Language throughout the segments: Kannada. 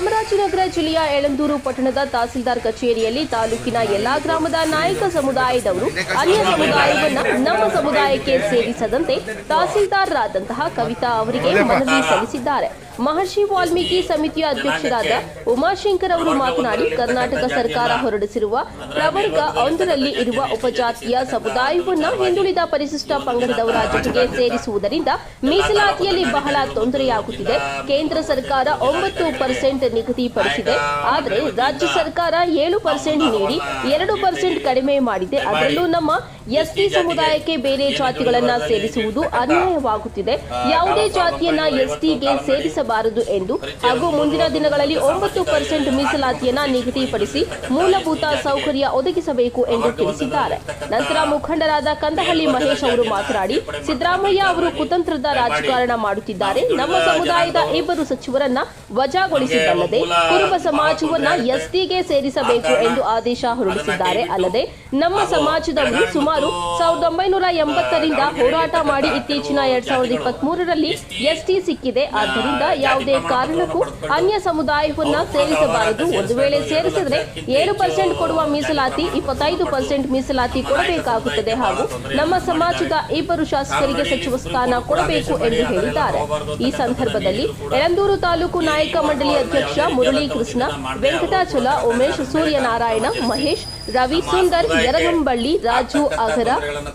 ಚಾಮರಾಜನಗರ ಜಿಲ್ಲೆಯ ಎಳಂದೂರು ಪಟ್ಟಣದ ತಹಸೀಲ್ದಾರ್ ಕಚೇರಿಯಲ್ಲಿ ತಾಲೂಕಿನ ಎಲ್ಲಾ ಗ್ರಾಮದ ನಾಯಕ ಸಮುದಾಯದವರು ಅನ್ಯ ಸಮುದಾಯವನ್ನು ನಮ್ಮ ಸಮುದಾಯಕ್ಕೆ ಸೇರಿಸದಂತೆ ತಹಸೀಲ್ದಾರರಾದಂತಹ ಕವಿತಾ ಅವರಿಗೆ ಮನವಿ ಸಲ್ಲಿಸಿದ್ದಾರೆ. ಮಹರ್ಷಿ ವಾಲ್ಮೀಕಿ ಸಮಿತಿಯ ಅಧ್ಯಕ್ಷರಾದ ಉಮಾಶಂಕರ್ ಅವರು ಮಾತನಾಡಿ, ಕರ್ನಾಟಕ ಸರ್ಕಾರ ಹೊರಡಿಸಿರುವ ಪ್ರವರ್ಗ ಒಂದರಲ್ಲಿ ಇರುವ ಉಪಜಾತಿಯ ಸಮುದಾಯವನ್ನು ಹಿಂದುಳಿದ ಪರಿಶಿಷ್ಟ ಪಂಗಡದವರ ಜೊತೆಗೆ ಸೇರಿಸುವುದರಿಂದ ಮೀಸಲಾತಿಯಲ್ಲಿ ಬಹಳ ತೊಂದರೆಯಾಗುತ್ತಿದೆ. ಕೇಂದ್ರ ಸರ್ಕಾರ ಒಂಬತ್ತು ಪರ್ಸೆಂಟ್ ನಿಗದಿಪಡಿಸಿದೆ. ಆದರೆ ರಾಜ್ಯ ಸರ್ಕಾರ ಏಳು ಪರ್ಸೆಂಟ್ ನೀಡಿ, ಎರಡು ಪರ್ಸೆಂಟ್ ಕಡಿಮೆ ಮಾಡಿದೆ. ಅದರಲ್ಲೂ ನಮ್ಮ ಎಸ್ಟಿ ಸಮುದಾಯಕ್ಕೆ ಬೇರೆ ಜಾತಿಗಳನ್ನ ಸೇರಿಸುವುದು ಅನ್ಯಾಯವಾಗುತ್ತಿದೆ. ಯಾವುದೇ ಜಾತಿಯನ್ನ ಎಸ್ಟಿಗೆ ಸೇರಿಸಬಾರದು ಎಂದು ಹಾಗೂ ಮುಂದಿನ ದಿನಗಳಲ್ಲಿ ಒಂಬತ್ತು ಪರ್ಸೆಂಟ್ ಮೀಸಲಾತಿಯನ್ನ ನಿಗದಿಪಡಿಸಿ ಮೂಲಭೂತ ಸೌಕರ್ಯ ಒದಗಿಸಬೇಕು ಎಂದು ತಿಳಿಸಿದ್ದಾರೆ. ನಂತರ ಮುಖಂಡರಾದ ಕಂದಹಳ್ಳಿ ಮಹೇಶ್ ಅವರು ಮಾತನಾಡಿ ಸಿದ್ದರಾಮಯ್ಯ ಅವರು ಕುತಂತ್ರದ ರಾಜಕಾರಣ ಮಾಡುತ್ತಿದ್ದಾರೆ. ನಮ್ಮ ಸಮುದಾಯದ ಇಬ್ಬರು ಸಚಿವರನ್ನ ವಜಾಗೊಳಿಸಿದ್ದಲ್ಲದೆ ಕುರುಬ ಸಮಾಜವನ್ನ ಎಸ್ಟಿಗೆ ಸೇರಿಸಬೇಕು ಎಂದು ಆದೇಶ ಹೊರಡಿಸಿದ್ದಾರೆ. ಅಲ್ಲದೆ ನಮ್ಮ ಸಮಾಜದವರು ಸುಮಾರು ಸಾವಿರದ ಒಂಬೈನೂರ ಎಂಬತ್ತರಿಂದ ಹೋರಾಟ ಮಾಡಿ ಇತ್ತೀಚಿನ ಎರಡ್ ಸಾವಿರದ ಇಪ್ಪತ್ತ್ ಮೂರರಲ್ಲಿ ಎಸ್ಟಿ ಸಿಕ್ಕಿದೆ. ಆದ್ದರಿಂದ ಯಾವುದೇ ಕಾರಣಕ್ಕೂ ಅನ್ಯ ಸಮುದಾಯವನ್ನ ಸೇರಿಸಬಾರದು. ಒಂದು ವೇಳೆ ಸೇರಿಸಿದ್ರೆ ಏಳು ಪರ್ಸೆಂಟ್ ಕೊಡುವ ಮೀಸಲಾತಿ, ಇಪ್ಪತ್ತೈದು ಪರ್ಸೆಂಟ್ ಮೀಸಲಾತಿ ಕೊಡಬೇಕಾಗುತ್ತದೆ ಹಾಗೂ ನಮ್ಮ ಸಮಾಜದ ಇಬ್ಬರು ಶಾಸಕರಿಗೆ ಸಚಿವ ಸ್ಥಾನ ಕೊಡಬೇಕು ಎಂದು ಹೇಳಿದ್ದಾರೆ. ಈ ಸಂದರ್ಭದಲ್ಲಿ ಯಳಂದೂರು ತಾಲೂಕು ನಾಯಕ ಮಂಡಳಿ ಅಧ್ಯಕ್ಷ ಮುರಳಿ ಕೃಷ್ಣ ವೆಂಕಟಾಚಲ, ಉಮೇಶ್ ಸೂರ್ಯನಾರಾಯಣ, ಮಹೇಶ್ ರವಿ ಸುಂದರ್ ಯರಗಂಬಳ್ಳಿ ರಾಜು ಅಗರ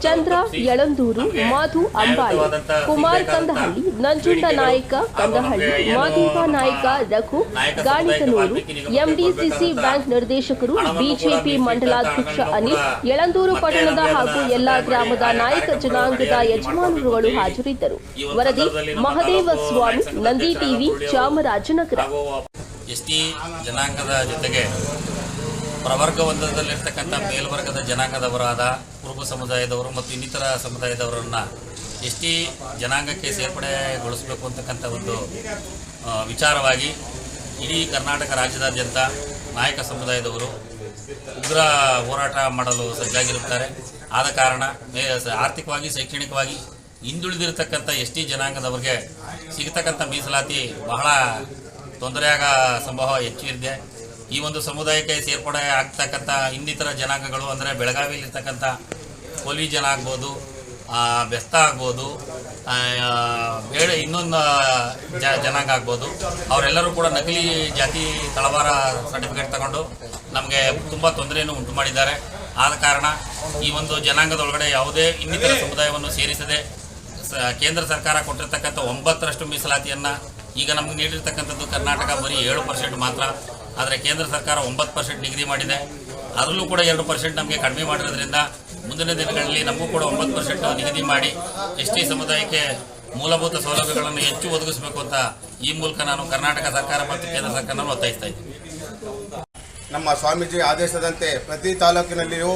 ಚಂದ್ರ ಯಳಂದೂರು ಮಾಧು ಅಂಬಾಳಿ ಕುಮಾರ್ ಕಂದಹಳ್ಳಿ ನಂಜುಂಡ ನಾಯಕ ಕಂದಹಳ್ಳಿ ಮಾದೇವ ನಾಯಕ ರಘು ಗಾಣಿಕನೂರು ಎಂಡಿಸಿಸಿ ಬ್ಯಾಂಕ್ ನಿರ್ದೇಶಕರು ಬಿಜೆಪಿ ಮಂಡಲಾಧ್ಯಕ್ಷ ಅನಿಲ್ ಯಳಂದೂರು ಪಟ್ಟಣದ ಹಾಗೂ ಎಲ್ಲಾ ಗ್ರಾಮದ ನಾಯಕ ಜನಾಂಗದ ಯಜಮಾನರುಗಳು ಹಾಜರಿದ್ದರು. ವರದಿ Mahadeva Swamy Nandi TV Chamarajanagar. S T ಜನಾಂಗದ ಜೊತೆಗೆ ಪ್ರವರ್ಗ ವಂದದಲ್ಲಿರ್ತಕ್ಕಂಥ ಮೇಲ್ವರ್ಗದ ಜನಾಂಗದವರಾದ ಕುರುಬ ಸಮುದಾಯದವರು ಮತ್ತು ಇನ್ನಿತರ ಸಮುದಾಯದವರನ್ನು ಎಸ್ ಟಿ ಜನಾಂಗಕ್ಕೆ ಸೇರ್ಪಡೆಗೊಳಿಸಬೇಕು ಅಂತಕ್ಕಂಥ ಒಂದು ವಿಚಾರವಾಗಿ ಇಡೀ ಕರ್ನಾಟಕ ರಾಜ್ಯದಾದ್ಯಂತ ನಾಯಕ ಸಮುದಾಯದವರು ಉಗ್ರ ಹೋರಾಟ ಮಾಡಲು ಸಜ್ಜಾಗಿರುತ್ತಾರೆ. ಆದ ಕಾರಣ ಆರ್ಥಿಕವಾಗಿ, ಶೈಕ್ಷಣಿಕವಾಗಿ ಹಿಂದುಳಿದಿರತಕ್ಕಂಥ ಎಸ್ ಟಿ ಜನಾಂಗದವರಿಗೆ ಸಿಗತಕ್ಕಂಥ ಮೀಸಲಾತಿ ಬಹಳ ತೊಂದರೆಯಾಗ ಸಂಭವ ಹೆಚ್ಚು ಇದೆ. ಈ ಒಂದು ಸಮುದಾಯಕ್ಕೆ ಸೇರ್ಪಡೆ ಆಗ್ತಕ್ಕಂಥ ಇನ್ನಿತರ ಜನಾಂಗಗಳು ಅಂದರೆ ಬೆಳಗಾವಿಯಲ್ಲಿರ್ತಕ್ಕಂಥ ಕೋಲಿ ಜನ ಆಗ್ಬೋದು ಬೆಸ್ತ ಆಗ್ಬೋದು ಬೇಡ ಇನ್ನೊಂದು ಜ, ಜನಾಂಗ ಆಗ್ಬೋದು. ಅವರೆಲ್ಲರೂ ಕೂಡ ನಕಲಿ ಜಾತಿ ತಳವಾರ ಸರ್ಟಿಫಿಕೇಟ್ ತಗೊಂಡು ನಮಗೆ ತುಂಬ ತೊಂದರೆಯನ್ನು ಉಂಟು ಮಾಡಿದ್ದಾರೆ. ಆದ ಕಾರಣ ಈ ಒಂದು ಜನಾಂಗದೊಳಗಡೆ ಯಾವುದೇ ಇನ್ನಿತರ ಸಮುದಾಯವನ್ನು ಸೇರಿಸದೆ ಕೇಂದ್ರ ಸರ್ಕಾರ ಕೊಟ್ಟಿರ್ತಕ್ಕಂಥ ಒಂಬತ್ತರಷ್ಟು ಮೀಸಲಾತಿಯನ್ನು ಈಗ ನಮಗೆ ನೀಡಿರ್ತಕ್ಕಂಥದ್ದು ಕರ್ನಾಟಕ ಬರೀ ಏಳು ಪರ್ಸೆಂಟ್ ಮಾತ್ರ. ಆದರೆ ಕೇಂದ್ರ ಸರ್ಕಾರ ಒಂಬತ್ತು ಪರ್ಸೆಂಟ್ ನಿಗದಿ ಮಾಡಿದೆ. ಅದರಲ್ಲೂ ಕೂಡ ಎರಡು ಪರ್ಸೆಂಟ್ ನಮಗೆ ಕಡಿಮೆ ಮಾಡಿರೋದ್ರಿಂದ ಮುಂದಿನ ದಿನಗಳಲ್ಲಿ ನಮಗೂ ಕೂಡ ಒಂಬತ್ತು ಪರ್ಸೆಂಟ್ ನಿಗದಿ ಮಾಡಿ ಎಸ್ ಟಿ ಸಮುದಾಯಕ್ಕೆ ಮೂಲಭೂತ ಸೌಲಭ್ಯಗಳನ್ನು ಹೆಚ್ಚು ಒದಗಿಸಬೇಕು ಅಂತ ಈ ಮೂಲಕ ನಾನು ಕರ್ನಾಟಕ ಸರ್ಕಾರ ಮತ್ತು ಕೇಂದ್ರ ಸರ್ಕಾರವನ್ನು ಒತ್ತಾಯಿಸ್ತಾ ನಮ್ಮ ಸ್ವಾಮೀಜಿ ಆದೇಶದಂತೆ ಪ್ರತಿ ತಾಲೂಕಿನಲ್ಲಿಯೂ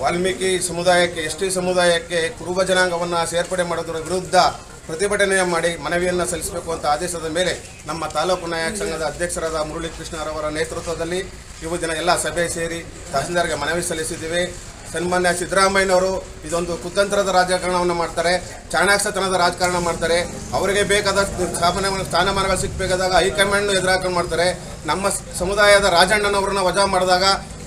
ವಾಲ್ಮೀಕಿ ಸಮುದಾಯಕ್ಕೆ, ಎಸ್ ಟಿ ಸಮುದಾಯಕ್ಕೆ ಕುರುಬ ಜನಾಂಗವನ್ನು ಸೇರ್ಪಡೆ ಮಾಡೋದರ ವಿರುದ್ಧ ಪ್ರತಿಭಟನೆ ಮಾಡಿ ಮನವಿಯನ್ನು ಸಲ್ಲಿಸಬೇಕು ಅಂತ ಆದೇಶದ ಮೇಲೆ ನಮ್ಮ ತಾಲೂಕು ನಾಯಕ ಸಂಘದ ಅಧ್ಯಕ್ಷರಾದ ಮುರಳಿ ಕೃಷ್ಣರವರ ನೇತೃತ್ವದಲ್ಲಿ ಇವು ದಿನ ಎಲ್ಲ ಸಭೆ ಸೇರಿ ತಹಸೀಲ್ದಾರ್ಗೆ ಮನವಿ ಸಲ್ಲಿಸಿದ್ದೀವಿ. ಸನ್ಮಾನ್ಯ ಸಿದ್ದರಾಮಯ್ಯನವರು ಇದೊಂದು ಕುತಂತ್ರದ ರಾಜಕಾರಣವನ್ನು ಮಾಡ್ತಾರೆ, ಚಾಣಾಕ್ಷತನದ ರಾಜಕಾರಣ ಮಾಡ್ತಾರೆ. ಅವರಿಗೆ ಬೇಕಾದ ಸ್ಥಾಪನೆ ಸ್ಥಾನಮಾನಗಳು ಸಿಕ್ಕಬೇಕಾದಾಗ ಹೈಕಮಾಂಡ್ ಎದುರಾಕೊಂಡು ಮಾಡ್ತಾರೆ. ನಮ್ಮ ಸಮುದಾಯದ ರಾಜಣ್ಣನವರನ್ನ ವಜಾ ಮಾಡಿದಾಗ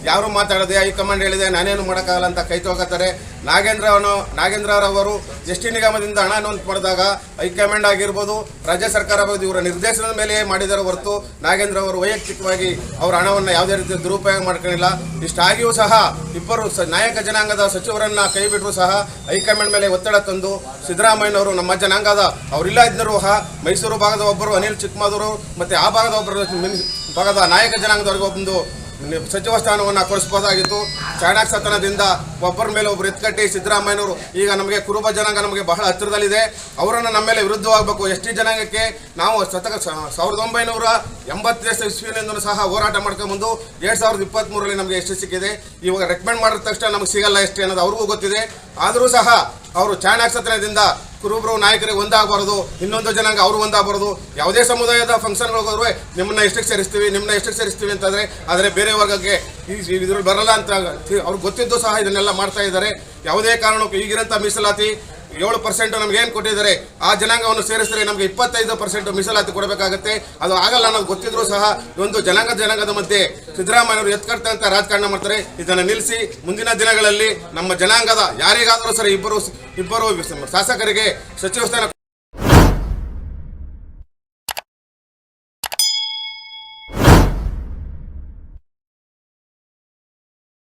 ಯಾರು ಮಾತಾಡದೆ? ಹೈಕಮಾಂಡ್ ಹೇಳಿದೆ, ನಾನೇನು ಮಾಡೋಕ್ಕಾಗಲ್ಲ ಅಂತ ಕೈ ತೊಗೋತಾರೆ ನಾಗೇಂದ್ರ ಅವನು, ನಾಗೇಂದ್ರ ಅವರು ಎಸ್ ಟಿ ನಿಗಮದಿಂದ ಹಣ ನೋಂದು ಮಾಡಿದಾಗ ಹೈಕಮಾಂಡ್ ಆಗಿರ್ಬೋದು, ರಾಜ್ಯ ಸರ್ಕಾರ ಆಗಿರ್ಬೋದು, ಇವರ ನಿರ್ದೇಶನದ ಮೇಲೆ ಮಾಡಿದರ ಹೊರತು ನಾಗೇಂದ್ರ ಅವರು ವೈಯಕ್ತಿಕವಾಗಿ ಅವರ ಹಣವನ್ನು ಯಾವುದೇ ರೀತಿ ದುರುಪಯೋಗ ಮಾಡ್ಕೊಂಡಿಲ್ಲ. ಇಷ್ಟಾಗಿಯೂ ಸಹ ಇಬ್ಬರು ನಾಯಕ ಜನಾಂಗದ ಸಚಿವರನ್ನ ಕೈ ಬಿಟ್ಟರು ಸಹ ಹೈಕಮಾಂಡ್ ಮೇಲೆ ಒತ್ತಡ ತಂದು ಸಿದ್ದರಾಮಯ್ಯನವರು ನಮ್ಮ ಜನಾಂಗದ ಅವರಿಲ್ಲ ಇದ್ದರೂ ಸಹ ಮೈಸೂರು ಭಾಗದ ಒಬ್ಬರು ಅನಿಲ್ ಚಿಕ್ಕಮಾದೂರು ಮತ್ತು ಆ ಭಾಗದ ಒಬ್ಬರು ಭಾಗದ ನಾಯಕ ಜನಾಂಗದವರಿಗೆ ಒಂದು ಸಚಿವ ಸ್ಥಾನವನ್ನು ಕೊಡಿಸಬಹುದಾಗಿತ್ತು ಚಾಣಾಕ್ಷತನದಿಂದ ಒಬ್ಬರ ಮೇಲೆ ಒಬ್ಬರು ಎತ್ಕಟ್ಟಿ ಸಿದ್ದರಾಮಯ್ಯನವರು ಈಗ ನಮಗೆ ಕುರುಬ ಜನಾಂಗ ನಮಗೆ ಬಹಳ ಹತ್ತಿರದಲ್ಲಿದೆ. ಅವರನ್ನು ನಮ್ಮ ಮೇಲೆ ವಿರುದ್ಧವಾಗಬೇಕು. ಎಸ್ ಟಿ ಜನಾಂಗಕ್ಕೆ ನಾವು ಶತಕ ಸಾವಿರದ ಒಂಬೈನೂರ ಎಂಬತ್ತೆರಡು ಇಸ್ವಿನಿಂದಲೂ ಸಹ ಹೋರಾಟ ಮಾಡ್ಕೊಂಬಂದು ಎರಡು ಸಾವಿರದ ಇಪ್ಪತ್ತ್ಮೂರರಲ್ಲಿ ನಮಗೆ ಎಷ್ಟು ಸಿಕ್ಕಿದೆ. ಇವಾಗ ರೆಕಮೆಂಡ್ ಮಾಡಿದ ತಕ್ಷಣ ನಮಗೆ ಸಿಗಲ್ಲ ಎಷ್ಟು ಅನ್ನೋದು ಅವ್ರಿಗೂ ಗೊತ್ತಿದೆ. ಆದರೂ ಸಹ ಅವರು ಚಾಣಾಕ್ಷತನದಿಂದ ಕುರುಬರು ನಾಯಕರಿಗೆ ಒಂದಾಗಬಾರದು, ಇನ್ನೊಂದು ಜನಾಂಗ ಅವರು ಒಂದಾಗಬಾರದು. ಯಾವುದೇ ಸಮುದಾಯದ ಫಂಕ್ಷನ್ಗಳಿಗೆ ಹೋದ್ರೆ ನಿಮ್ಮನ್ನ ಎಷ್ಟಕ್ಕೆ ಸೇರಿಸ್ತೀವಿ, ನಿಮ್ಮನ್ನ ಎಷ್ಟಕ್ಕೆ ಸೇರಿಸ್ತೀವಿ ಅಂತಂದರೆ, ಆದರೆ ಬೇರೆ ವರ್ಗಕ್ಕೆ ಇದ್ರಲ್ಲಿ ಬರಲ್ಲ ಅಂತ ಅವ್ರಿಗೆ ಗೊತ್ತಿದ್ದು ಸಹ ಇದನ್ನೆಲ್ಲ ಮಾಡ್ತಾ ಇದ್ದಾರೆ. ಯಾವುದೇ ಕಾರಣಕ್ಕೂ ಈಗಿರೋಂಥ ಮೀಸಲಾತಿ ಏಳು ಪರ್ಸೆಂಟ್ ನಮ್ಗೆ ಏನು ಕೊಟ್ಟಿದ್ದಾರೆ, ಆ ಜನಾಂಗವನ್ನು ಸೇರಿಸಿದ್ರೆ ನಮಗೆ ಇಪ್ಪತ್ತೈದು ಪರ್ಸೆಂಟ್ ಮೀಸಲಾತಿ ಕೊಡಬೇಕಾಗುತ್ತೆ. ಅದು ಆಗಲ್ಲ ಅನ್ನೋದು ಗೊತ್ತಿದ್ರು ಸಹ ಒಂದು ಜನಾಂಗ ಜನಾಂಗದ ಮಧ್ಯೆ ಸಿದ್ದರಾಮಯ್ಯವರು ಎತ್ಕಡ್ತಂತ ರಾಜಕಾರಣ ಮಾಡ್ತಾರೆ. ಇದನ್ನು ನಿಲ್ಲಿಸಿ, ಮುಂದಿನ ದಿನಗಳಲ್ಲಿ ನಮ್ಮ ಜನಾಂಗದ ಯಾರಿಗಾದರೂ ಸರಿ ಇಬ್ಬರು ಇಬ್ಬರು ಶಾಸಕರಿಗೆ ಸಚಿವ ಸ್ಥಾನ